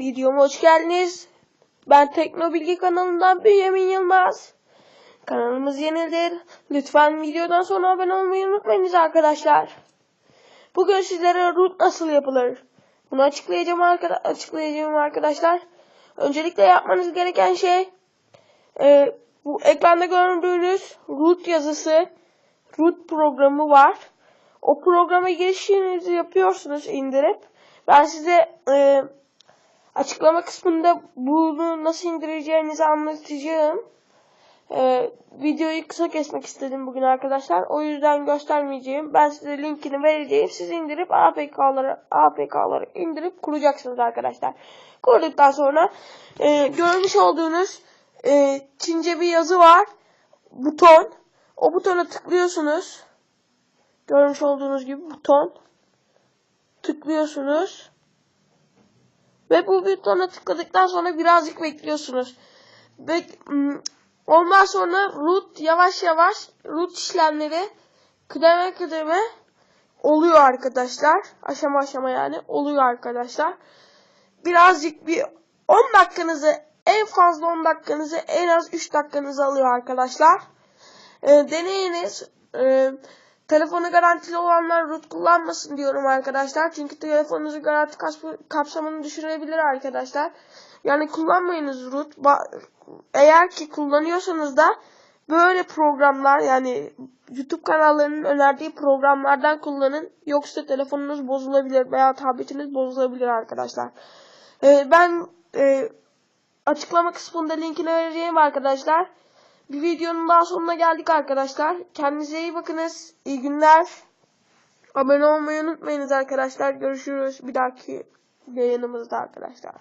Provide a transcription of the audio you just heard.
Videoma hoş geldiniz. Ben Teknobilgi kanalından Bünyamin Yılmaz. Kanalımız yenidir. Lütfen videodan sonra abone olmayı unutmayınız arkadaşlar. Bugün sizlere root nasıl yapılır? Bunu açıklayacağım, arkada açıklayacağım arkadaşlar. Öncelikle yapmanız gereken şey e, bu ekranda gördüğünüz root yazısı root programı var. O programa girişinizi yapıyorsunuz indirip. Ben size e, açıklama kısmında bunu nasıl indireceğinizi anlatacağım. E, videoyu kısa kesmek istedim bugün arkadaşlar. O yüzden göstermeyeceğim. Ben size linkini vereceğim. Siz indirip APK'ları APK'ları indirip kuracaksınız arkadaşlar. Kurduktan sonra e, görmüş olduğunuz e, Çince bir yazı var. Buton. O butona tıklıyorsunuz. Görmüş olduğunuz gibi buton. Tıklıyorsunuz. Ve bu butona tıkladıktan sonra birazcık bekliyorsunuz. Mm, ondan sonra root yavaş yavaş root işlemleri kıdeme kıdeme oluyor arkadaşlar. Aşama aşama yani oluyor arkadaşlar. Birazcık bir 10 dakikanızı en fazla 10 dakikanızı en az 3 dakikanızı alıyor arkadaşlar. E, deneyiniz. E, telefonu garantili olanlar root kullanmasın diyorum arkadaşlar. Çünkü telefonunuzu garanti kapsamını düşürebilir arkadaşlar. Yani kullanmayınız root. Eğer ki kullanıyorsanız da böyle programlar yani YouTube kanallarının önerdiği programlardan kullanın. Yoksa telefonunuz bozulabilir veya tabletiniz bozulabilir arkadaşlar. E, ben e, açıklama kısmında linkini vereceğim arkadaşlar. Bir videonun daha sonuna geldik arkadaşlar. Kendinize iyi bakınız. İyi günler. Abone olmayı unutmayınız arkadaşlar. Görüşürüz bir dahaki yayınımızda arkadaşlar.